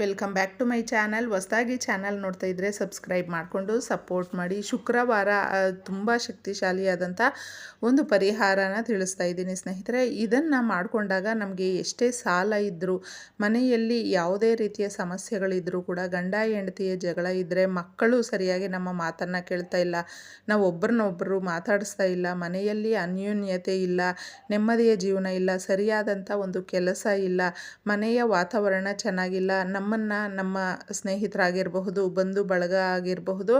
Welcome back to my channel ಹೊಸದಾಗಿ channel ನೋಡ್ತಾ ಇದ್ದರೆ ಸಬ್ಸ್ಕ್ರೈಬ್ ಮಾಡಿಕೊಂಡು ಸಪೋರ್ಟ್ ಮಾಡಿ. ಶುಕ್ರವಾರ ತುಂಬ ಶಕ್ತಿಶಾಲಿಯಾದಂಥ ಒಂದು ಪರಿಹಾರನ ತಿಳಿಸ್ತಾ ಇದ್ದೀನಿ ಸ್ನೇಹಿತರೆ. ಇದನ್ನು ಮಾಡಿಕೊಂಡಾಗ ನಮಗೆ ಎಷ್ಟೇ ಸಾಲ ಇದ್ದರೂ ಮನೆಯಲ್ಲಿ ಯಾವುದೇ ರೀತಿಯ ಸಮಸ್ಯೆಗಳಿದ್ದರೂ ಕೂಡ, ಗಂಡ, ಹೆಂಡತಿಯ ಜಗಳ ಇದ್ದರೆ ಮಕ್ಕಳು ಸರಿಯಾಗಿ ನಮ್ಮ ಮಾತನ್ನು ಕೇಳ್ತಾ ಇಲ್ಲ. ನಾವು ಒಬ್ಬರನ್ನೊಬ್ಬರು ಮಾತಾಡಿಸ್ತಾ ಇಲ್ಲ. ಮನೆಯಲ್ಲಿ ಅನ್ಯೂನ್ಯತೆ ಇಲ್ಲ. ನೆಮ್ಮದಿಯ ಜೀವನ ಇಲ್ಲ. ಸರಿಯಾದಂಥ ಒಂದು ಕೆಲಸ ಇಲ್ಲ. ಮನೆಯ ವಾತಾವರಣ ಚೆನ್ನಾಗಿಲ್ಲ. ನಮ್ಮನ್ನು, ನಮ್ಮ ಸ್ನೇಹಿತರಾಗಿರಬಹುದು, ಬಂಧು ಬಳಗ ಆಗಿರಬಹುದು,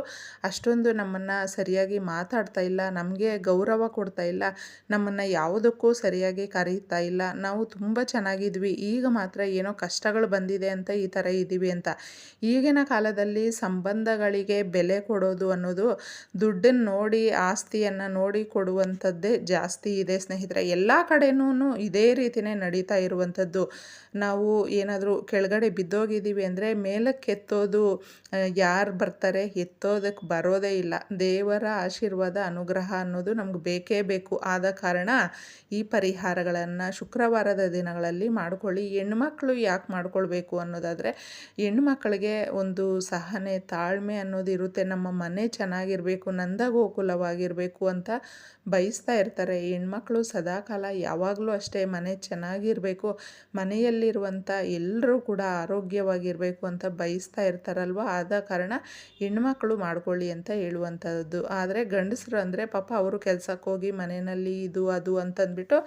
ಅಷ್ಟೊಂದು ನಮ್ಮನ್ನು ಸರಿಯಾಗಿ ಮಾತಾಡ್ತಾ ಇಲ್ಲ, ನಮಗೆ ಗೌರವ ಕೊಡ್ತಾ ಇಲ್ಲ, ನಮ್ಮನ್ನು ಯಾವುದಕ್ಕೂ ಸರಿಯಾಗಿ ಕರೀತಾ ಇಲ್ಲ, ನಾವು ತುಂಬ ಚೆನ್ನಾಗಿದ್ವಿ, ಈಗ ಮಾತ್ರ ಏನೋ ಕಷ್ಟಗಳು ಬಂದಿದೆ ಅಂತ ಈ ಥರ ಇದ್ದೀವಿ ಅಂತ. ಈಗಿನ ಕಾಲದಲ್ಲಿ ಸಂಬಂಧಗಳಿಗೆ ಬೆಲೆ ಕೊಡೋದು ಅನ್ನೋದು, ದುಡ್ಡನ್ನು ನೋಡಿ, ಆಸ್ತಿಯನ್ನು ನೋಡಿ ಕೊಡುವಂಥದ್ದೇ ಜಾಸ್ತಿ ಇದೆ ಸ್ನೇಹಿತರೆ. ಎಲ್ಲ ಕಡೆಯೂ ಇದೇ ರೀತಿಯೇ ನಡೀತಾ ಇರುವಂಥದ್ದು. ನಾವು ಏನಾದರೂ ಕೆಳಗಡೆ ಬಿದ್ದೋಗಿದ್ದೀವಿ ಅಂದರೆ ಮೇಲಕ್ಕೆ ಎತ್ತೋದು ಯಾರು ಬರ್ತಾರೆ ಎತ್ತೋದಕ್ಕೆ ಬರೋದೇ ಇಲ್ಲ. ದೇವರ ಆಶೀರ್ವಾದ, ಅನುಗ್ರಹ ಅನ್ನೋದು ನಮ್ಗೆ ಬೇಕೇ ಬೇಕು. ಆದ ಕಾರಣ ಈ ಪರಿಹಾರಗಳನ್ನು ಶುಕ್ರವಾರದ ದಿನಗಳಲ್ಲಿ ಮಾಡ್ಕೊಳ್ಳಿ. ಹೆಣ್ಮಕ್ಳು ಯಾಕೆ ಮಾಡ್ಕೊಳ್ಬೇಕು ಅನ್ನೋದಾದರೆ, ಹೆಣ್ಮಕ್ಳಿಗೆ ಒಂದು ಸಹನೆ, ತಾಳ್ಮೆ ಅನ್ನೋದು ಇರುತ್ತೆ. ನಮ್ಮ ಮನೆ ಚೆನ್ನಾಗಿರಬೇಕು, ನಂದಗೋಕುಲವಾಗಿರಬೇಕು ಅಂತ ಬಯಸ್ತಾ ಇರ್ತಾರೆ. ಹೆಣ್ಮಕ್ಳು ಸದಾಕಾಲ ಯಾವಾಗಲೂ ಅಷ್ಟೇ ಮನೆ ಚೆನ್ನಾಗಿರಬೇಕು. ಮನೆಯಲ್ಲಿರುವಂಥ ಎಲ್ಲರೂ ಕೂಡ ಆರೋಗ್ಯವಾಗಿರಬೇಕು ಅಂತ ಬಯಸ್ತಾ ಇರ್ತಾರಲ್ವ? ಆದ ಕಾರಣ ಹೆಣ್ಮಕ್ಳು ಮಾಡ್ಕೊಳ್ಳಿ ಅಂತ ಹೇಳುವಂಥದ್ದು ಆದರೆ ಗಂಡಸರು ಅಂದರೆ ಪಾಪ ಅವರು ಕೆಲಸಕ್ಕೆ ಹೋಗಿ ಮನೆಯಲ್ಲಿ ಇದು, ಅದು ಅಂತಂದ್ಬಿಟ್ಟು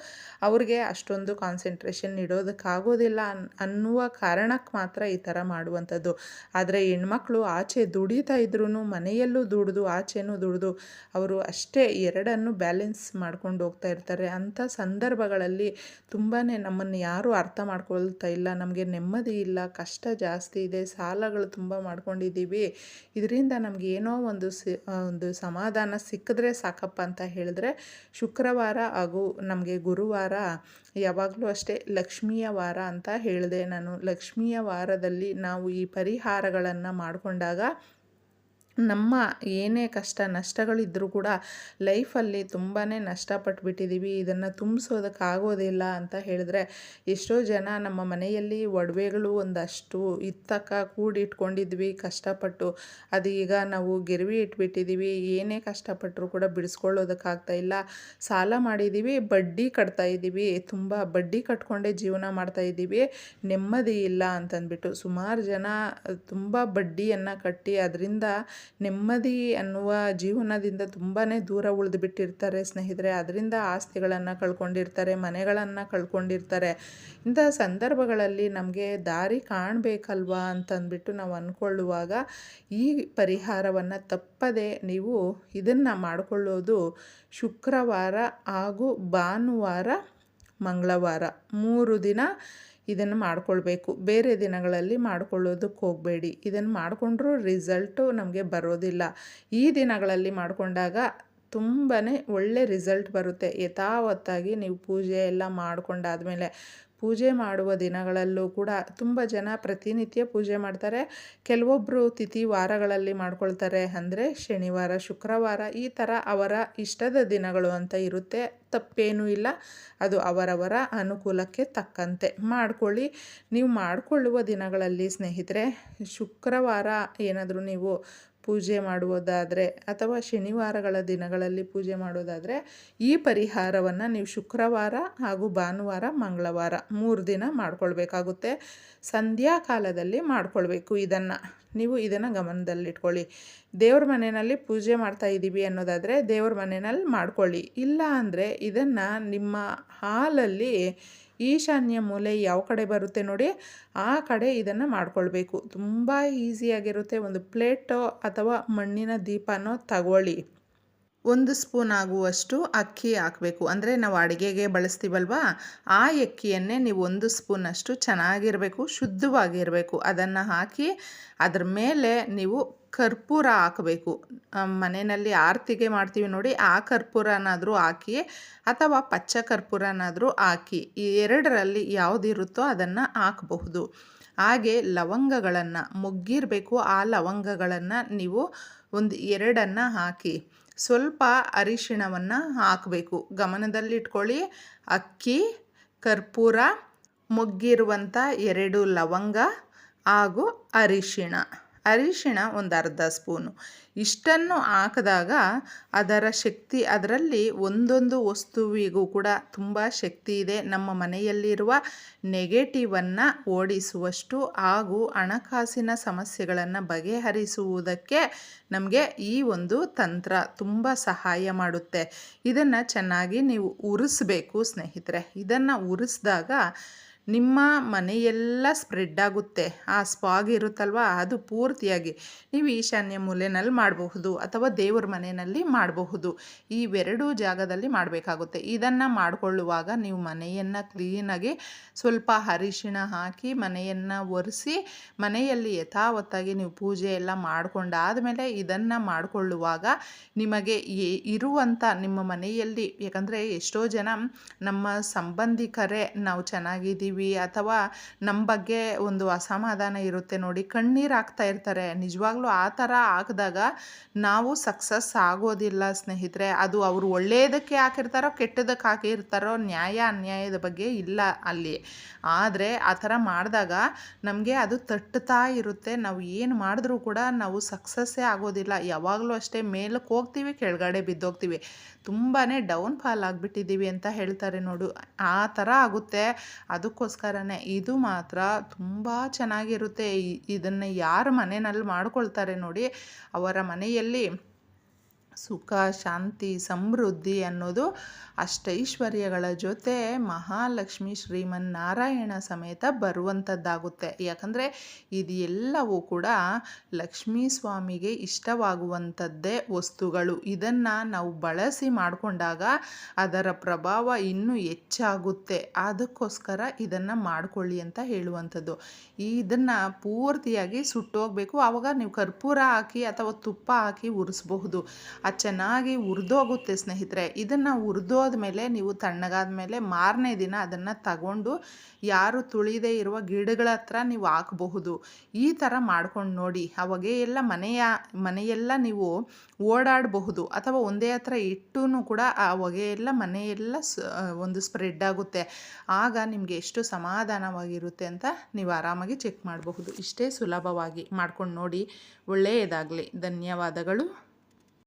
ಅವ್ರಿಗೆ ಅಷ್ಟೊಂದು ಕಾನ್ಸಂಟ್ರೇಷನ್ ಇಡೋದಕ್ಕಾಗೋದಿಲ್ಲ ಅನ್, ಅನ್ನುವ ಕಾರಣಕ್ಕೆ ಮಾತ್ರ ಈ ಥರ ಮಾಡುವಂಥದ್ದು. ಆದರೆ ಹೆಣ್ಮಕ್ಳು ಆಚೆ ದುಡಿತಾ ಇದ್ರೂ ಮನೆಯಲ್ಲೂ ದುಡಿದು, ಆಚೆನೂ ದುಡಿದು, ಅವರು ಅಷ್ಟೇ ಎರಡನ್ನು ಬ್ಯಾಲೆನ್ಸ್ ಮಾಡ್ಕೊಂಡು ಹೋಗ್ತಾ ಇರ್ತಾರೆ. ಅಂಥ ಸಂದರ್ಭಗಳಲ್ಲಿ ತುಂಬಾ ನಮ್ಮನ್ನು ಯಾರೂ ಅರ್ಥ ಮಾಡ್ಕೊಳ್ತಾ ಇಲ್ಲ. ನಮಗೆ ನೆಮ್ಮದಿ ಇಲ್ಲ, ಕಷ್ಟ ಜಾಸ್ತಿ ಇದೆ, ಸಾಲಗಳು ತುಂಬ ಮಾಡ್ಕೊಂಡಿದ್ದೀವಿ. ಇದರಿಂದ ನಮ್ಗೆ ಏನೋ ಒಂದು ಸಿ ಒಂದು ಸಮಾಧಾನ ಸಿಕ್ಕಿದ್ರೆ ಸಾಕಪ್ಪ ಅಂತ ಹೇಳಿದ್ರೆ, ಶುಕ್ರವಾರ ಹಾಗೂ ನಮಗೆ ಗುರುವಾರ, ಯಾವಾಗಲೂ ಅಷ್ಟೇ ಲಕ್ಷ್ಮಿಯ ವಾರ ಅಂತ ಹೇಳಿದೆ ನಾನು. ಲಕ್ಷ್ಮಿಯ ವಾರದಲ್ಲಿ ನಾವು ಈ ಪರಿಹಾರಗಳನ್ನು ಮಾಡಿಕೊಂಡಾಗ ನಮ್ಮ ಏನೇ ಕಷ್ಟ ನಷ್ಟಗಳಿದ್ದರೂ ಕೂಡ ಲೈಫಲ್ಲಿ ತುಂಬಾ ನಷ್ಟಪಟ್ಬಿಟ್ಟಿದ್ದೀವಿ ಇದನ್ನು ತುಂಬಿಸೋದಕ್ಕಾಗೋದಿಲ್ಲ ಅಂತ ಹೇಳಿದ್ರೆ ಎಷ್ಟೋ ಜನ ನಮ್ಮ ಮನೆಯಲ್ಲಿ ಒಡವೆಗಳು ಒಂದಷ್ಟು ಇತ್ತಕ್ಕ ಕೂಡಿಟ್ಕೊಂಡಿದ್ವಿ, ಕಷ್ಟಪಟ್ಟು ಅದು ಈಗ ನಾವು ಗಿರವಿ ಇಟ್ಬಿಟ್ಟಿದ್ದೀವಿ ಏನೇ ಕಷ್ಟಪಟ್ಟರು ಕೂಡ ಬಿಡಿಸ್ಕೊಳ್ಳೋದಕ್ಕಾಗ್ತಾ ಇಲ್ಲ. ಸಾಲ ಮಾಡಿದ್ದೀವಿ ಬಡ್ಡಿ ಕಟ್ತಾ ಇದ್ದೀವಿ ತುಂಬ ಬಡ್ಡಿ ಕಟ್ಕೊಂಡೇ ಜೀವನ ಮಾಡ್ತಾ ಇದ್ದೀವಿ ನೆಮ್ಮದಿ ಇಲ್ಲ ಅಂತಂದ್ಬಿಟ್ಟು ಸುಮಾರು ಜನ ತುಂಬ ಬಡ್ಡಿಯನ್ನು ಕಟ್ಟಿ ಅದರಿಂದ ನೆಮ್ಮದಿ ಅನ್ನುವ ಜೀವನದಿಂದ ತುಂಬಾ ದೂರ ಉಳಿದು ಬಿಟ್ಟಿರ್ತಾರೆ ಸ್ನೇಹಿತರೆ. ಅದರಿಂದ ಆಸ್ತಿಗಳನ್ನು ಕಳ್ಕೊಂಡಿರ್ತಾರೆ, ಮನೆಗಳನ್ನು ಕಳ್ಕೊಂಡಿರ್ತಾರೆ. ಇಂಥ ಸಂದರ್ಭಗಳಲ್ಲಿ ನಮಗೆ ದಾರಿ ಕಾಣಬೇಕಲ್ವಾ ಅಂತಂದ್ಬಿಟ್ಟು ನಾವು ಅಂದ್ಕೊಳ್ಳುವಾಗ ಈ ಪರಿಹಾರವನ್ನು ತಪ್ಪದೆ ನೀವು ಇದನ್ನು ಮಾಡಿಕೊಳ್ಳೋದು ಶುಕ್ರವಾರ ಹಾಗೂ ಭಾನುವಾರ ಮಂಗಳವಾರ. ಮೂರು ದಿನ ಇದನ್ನು ಮಾಡಿಕೊಳ್ಬೇಕು. ಬೇರೆ ದಿನಗಳಲ್ಲಿ ಮಾಡ್ಕೊಳ್ಳೋದಕ್ಕೆ ಹೋಗಬೇಡಿ. ಇದನ್ನು ಮಾಡಿಕೊಂಡ್ರೂ ರಿಸಲ್ಟು ನಮಗೆ ಬರೋದಿಲ್ಲ. ಈ ದಿನಗಳಲ್ಲಿ ಮಾಡಿಕೊಂಡಾಗ ತುಂಬಾ ಒಳ್ಳೆ ರಿಸಲ್ಟ್ ಬರುತ್ತೆ. ಯಥಾವತ್ತಾಗಿ ನೀವು ಪೂಜೆ ಎಲ್ಲ ಮಾಡ್ಕೊಂಡಾದಮೇಲೆ ಪೂಜೆ ಮಾಡುವ ದಿನಗಳಲ್ಲೂ ಕೂಡ ತುಂಬ ಜನ ಪ್ರತಿನಿತ್ಯ ಪೂಜೆ ಮಾಡ್ತಾರೆ. ಕೆಲವೊಬ್ಬರು ತಿಥಿ ವಾರಗಳಲ್ಲಿ ಮಾಡ್ಕೊಳ್ತಾರೆ. ಅಂದರೆ ಶನಿವಾರ, ಶುಕ್ರವಾರ ಈ ಥರ ಅವರ ಇಷ್ಟದ ದಿನಗಳು ಅಂತ ಇರುತ್ತೆ. ತಪ್ಪೇನೂ ಇಲ್ಲ. ಅದು ಅವರವರ ಅನುಕೂಲಕ್ಕೆ ತಕ್ಕಂತೆ ಮಾಡ್ಕೊಳ್ಳಿ. ನೀವು ಮಾಡಿಕೊಳ್ಳುವ ದಿನಗಳಲ್ಲಿ ಸ್ನೇಹಿತರೆ, ಶುಕ್ರವಾರ ಏನಾದರೂ ನೀವು ಪೂಜೆ ಮಾಡುವುದಾದರೆ ಅಥವಾ ಶನಿವಾರಗಳ ದಿನಗಳಲ್ಲಿ ಪೂಜೆ ಮಾಡೋದಾದರೆ ಈ ಪರಿಹಾರವನ್ನು ನೀವು ಶುಕ್ರವಾರ ಹಾಗೂ ಭಾನುವಾರ, ಮಂಗಳವಾರ ಮೂರು ದಿನ ಮಾಡಿಕೊಳ್ಬೇಕಾಗುತ್ತೆ. ಸಂಧ್ಯಾಕಾಲದಲ್ಲಿ ಮಾಡಿಕೊಳ್ಬೇಕು ಇದನ್ನು. ನೀವು ಇದನ್ನು ಗಮನದಲ್ಲಿಟ್ಕೊಳ್ಳಿ. ದೇವ್ರ ಮನೆಯಲ್ಲಿ ಪೂಜೆ ಮಾಡ್ತಾ ಇದ್ದೀವಿ ಅನ್ನೋದಾದರೆ ದೇವ್ರ ಮನೆಯಲ್ಲಿ ಮಾಡ್ಕೊಳ್ಳಿ. ಇಲ್ಲ ಅಂದರೆ ಇದನ್ನು ನಿಮ್ಮ ಹಾಲಲ್ಲಿ ಈಶಾನ್ಯ ಮೂಲೆ ಯಾವ ಕಡೆ ಬರುತ್ತೆ ನೋಡಿ, ಆ ಕಡೆ ಇದನ್ನು ಮಾಡಿಕೊಳ್ಬೇಕು. ತುಂಬ ಈಸಿಯಾಗಿರುತ್ತೆ ಒಂದು ಪ್ಲೇಟೋ ಅಥವಾ ಮಣ್ಣಿನ ದೀಪನೋ ತಗೊಳ್ಳಿ. ಒಂದು ಸ್ಪೂನ್ ಆಗುವಷ್ಟು ಅಕ್ಕಿ ಹಾಕಬೇಕು. ಅಂದರೆ ನಾವು ಅಡುಗೆಗೆ ಬಳಸ್ತೀವಲ್ವಾ? ಆ ಅಕ್ಕಿಯನ್ನೇ ನೀವು ಒಂದು ಸ್ಪೂನಷ್ಟು ಚೆನ್ನಾಗಿರಬೇಕು, ಶುದ್ಧವಾಗಿರಬೇಕು. ಅದನ್ನು ಹಾಕಿ ಅದ್ರ ಮೇಲೆ ನೀವು ಕರ್ಪೂರ ಹಾಕಬೇಕು. ಮನೆಯಲ್ಲಿ ಆರತಿಗೆ ಮಾಡ್ತೀವಿ ನೋಡಿ, ಆ ಕರ್ಪೂರನಾದರೂ ಹಾಕಿ ಅಥವಾ ಪಚ್ಚ ಕರ್ಪೂರನಾದರೂ ಹಾಕಿ, ಈ ಎರಡರಲ್ಲಿ ಯಾವುದಿರುತ್ತೋ ಅದನ್ನು ಹಾಕಬಹುದು. ಹಾಗೆ ಲವಂಗಗಳನ್ನು, ಮುಗ್ಗಿರಬೇಕು ಆ ಲವಂಗಗಳನ್ನು ನೀವು ಒಂದು ಎರಡನ್ನು ಹಾಕಿ. ಸ್ವಲ್ಪ ಅರಿಶಿಣವನ್ನು ಹಾಕಬೇಕು. ಗಮನದಲ್ಲಿಟ್ಕೊಳ್ಳಿ. ಅಕ್ಕಿ ಕರ್ಪೂರ ಮೊಗ್ಗಿರುವಂಥ ಎರಡು ಲವಂಗ ಹಾಗೂ ಅರಿಶಿಣ. ಅರಿಶಿಣ ಒಂದು ಅರ್ಧ ಸ್ಪೂನು. ಇಷ್ಟನ್ನು ಹಾಕಿದಾಗ ಅದರ ಶಕ್ತಿ, ಅದರಲ್ಲಿ ಒಂದೊಂದು ವಸ್ತುವಿಗೂ ಕೂಡ ತುಂಬ ಶಕ್ತಿ ಇದೆ. ನಮ್ಮ ಮನೆಯಲ್ಲಿರುವ ನೆಗೆಟಿವನ್ನು ಓಡಿಸುವಷ್ಟು ಹಾಗೂ ಹಣಕಾಸಿನ ಸಮಸ್ಯೆಗಳನ್ನು ಬಗೆಹರಿಸುವುದಕ್ಕೆ ನಮಗೆ ಈ ಒಂದು ತಂತ್ರ ತುಂಬ ಸಹಾಯ ಮಾಡುತ್ತೆ. ಇದನ್ನು ಚೆನ್ನಾಗಿ ನೀವು ಉರಿಸ್ಬೇಕು ಸ್ನೇಹಿತರೆ. ಇದನ್ನು ಉರಿಸಿದಾಗ ನಿಮ್ಮ ಮನೆಯೆಲ್ಲ ಸ್ಪ್ರೆಡ್ ಆಗುತ್ತೆ. ಆ ಸ್ಪಾಗ್ ಇರುತ್ತಲ್ವ? ಅದು ಪೂರ್ತಿಯಾಗಿ ನೀವು ಈಶಾನ್ಯ ಮೂಲೆಯಲ್ಲಿ ಮಾಡಬಹುದು ಅಥವಾ ದೇವರ ಮನೆಯಲ್ಲಿ ಮಾಡಬಹುದು. ಇವೆರಡೂ ಜಾಗದಲ್ಲಿ ಮಾಡಬೇಕಾಗುತ್ತೆ. ಇದನ್ನು ಮಾಡಿಕೊಳ್ಳುವಾಗ ನೀವು ಮನೆಯನ್ನು ಕ್ಲೀನಾಗಿ ಸ್ವಲ್ಪ ಅರಿಶಿಣ ಹಾಕಿ ಮನೆಯನ್ನು ಒರೆಸಿ ಮನೆಯಲ್ಲಿ ಯಥಾವತ್ತಾಗಿ ನೀವು ಪೂಜೆ ಎಲ್ಲ ಮಾಡಿಕೊಂಡಾದಮೇಲೆ ಇದನ್ನು ಮಾಡಿಕೊಳ್ಳುವಾಗ ನಿಮಗೆ ಇರುವಂಥ ನಿಮ್ಮ ಮನೆಯಲ್ಲಿ, ಯಾಕಂದರೆ ಎಷ್ಟೋ ಜನ ನಮ್ಮ ಸಂಬಂಧಿಕರೇ ನಾವು ಚೆನ್ನಾಗಿದ್ದೀವಿ ಅಥವಾ ನಮ್ಮ ಬಗ್ಗೆ ಒಂದು ಅಸಮಾಧಾನ ಇರುತ್ತೆ ನೋಡಿ, ಕಣ್ಣೀರು ಹಾಕ್ತಾ ಇರ್ತಾರೆ. ನಿಜವಾಗ್ಲೂ ಆ ಥರ ಹಾಕಿದಾಗ ನಾವು ಸಕ್ಸಸ್ ಆಗೋದಿಲ್ಲ ಸ್ನೇಹಿತರೆ. ಅದು ಅವರು ಒಳ್ಳೆಯದಕ್ಕೆ ಹಾಕಿರ್ತಾರೋ, ಕೆಟ್ಟದಕ್ಕೆ ಹಾಕಿರ್ತಾರೋ, ನ್ಯಾಯ ಅನ್ಯಾಯದ ಬಗ್ಗೆ ಇಲ್ಲ ಅಲ್ಲಿ. ಆದರೆ ಆ ಥರ ಮಾಡಿದಾಗ ನಮಗೆ ಅದು ತಟ್ಟುತ್ತಾ ಇರುತ್ತೆ. ನಾವು ಏನು ಮಾಡಿದ್ರೂ ಕೂಡ ನಾವು ಸಕ್ಸಸ್ಸೇ ಆಗೋದಿಲ್ಲ. ಯಾವಾಗಲೂ ಅಷ್ಟೇ ಮೇಲಕ್ಕೆ ಹೋಗ್ತೀವಿ, ಕೆಳಗಡೆ ಬಿದ್ದೋಗ್ತೀವಿ. ತುಂಬಾ ಡೌನ್ ಫಾಲ್ ಆಗಿಬಿಟ್ಟಿದ್ದೀವಿ ಅಂತ ಹೇಳ್ತಾರೆ ನೋಡು. ಆ ಥರ ಆಗುತ್ತೆ. ಅದಕ್ಕೋಸ್ಕರನೇ ಇದು ಮಾತ್ರ ತುಂಬ ಚೆನ್ನಾಗಿರುತ್ತೆ. ಇದನ್ನು ಯಾರು ಮನೆಯಲ್ಲಿ ಮಾಡ್ಕೊಳ್ತಾರೆ ನೋಡಿ ಅವರ ಮನೆಯಲ್ಲಿ ಸುಖ, ಶಾಂತಿ, ಸಮೃದ್ಧಿ ಅನ್ನೋದು ಅಷ್ಟೈಶ್ವರ್ಯಗಳ ಜೊತೆ ಮಹಾಲಕ್ಷ್ಮಿ ಶ್ರೀಮನ್ನಾರಾಯಣ ಸಮೇತ ಬರುವಂಥದ್ದಾಗುತ್ತೆ. ಯಾಕಂದರೆ ಇದು ಎಲ್ಲವೂ ಕೂಡ ಲಕ್ಷ್ಮೀ ಸ್ವಾಮಿಗೆ ಇಷ್ಟವಾಗುವಂಥದ್ದೇ ವಸ್ತುಗಳು. ಇದನ್ನು ನಾವು ಬಳಸಿ ಮಾಡಿಕೊಂಡಾಗ ಅದರ ಪ್ರಭಾವ ಇನ್ನೂ ಹೆಚ್ಚಾಗುತ್ತೆ. ಅದಕ್ಕೋಸ್ಕರ ಇದನ್ನು ಮಾಡಿಕೊಳ್ಳಿ ಅಂತ ಹೇಳುವಂಥದ್ದು. ಇದನ್ನು ಪೂರ್ತಿಯಾಗಿ ಸುಟ್ಟೋಗಬೇಕು. ಆವಾಗ ನೀವು ಕರ್ಪೂರ ಹಾಕಿ ಅಥವಾ ತುಪ್ಪ ಹಾಕಿ ಉರಿಸ್ಬಹುದು. ಅದು ಚೆನ್ನಾಗಿ ಹುರಿದೋಗುತ್ತೆ ಸ್ನೇಹಿತರೆ. ಇದನ್ನು ಹುರಿದೋದ್ಮೇಲೆ ನೀವು ತಣ್ಣಗಾದ ಮೇಲೆ ಮಾರನೇ ದಿನ ಅದನ್ನು ತಗೊಂಡು ಯಾರು ತುಳಿದೇ ಇರುವ ಗಿಡಗಳ ಹತ್ರ ನೀವು ಹಾಕಬಹುದು. ಈ ಥರ ಮಾಡ್ಕೊಂಡು ನೋಡಿ. ಅವಾಗೆ ಎಲ್ಲ ಮನೆಯ, ಮನೆಯೆಲ್ಲ ನೀವು ಓಡಾಡಬಹುದು. ಅಥವಾ ಒಂದೇ ಹತ್ರ ಇಟ್ಟು ಕೂಡ ಆ ಹೊಗೆ ಎಲ್ಲ ಮನೆಯೆಲ್ಲ ಒಂದು ಸ್ಪ್ರೆಡ್ ಆಗುತ್ತೆ. ಆಗ ನಿಮಗೆ ಎಷ್ಟು ಸಮಾಧಾನವಾಗಿರುತ್ತೆ ಅಂತ ನೀವು ಆರಾಮಾಗಿ ಚೆಕ್ ಮಾಡಬಹುದು. ಇಷ್ಟೇ ಸುಲಭವಾಗಿ ಮಾಡ್ಕೊಂಡು ನೋಡಿ. ಒಳ್ಳೆಯದಾಗಲಿ. ಧನ್ಯವಾದಗಳು.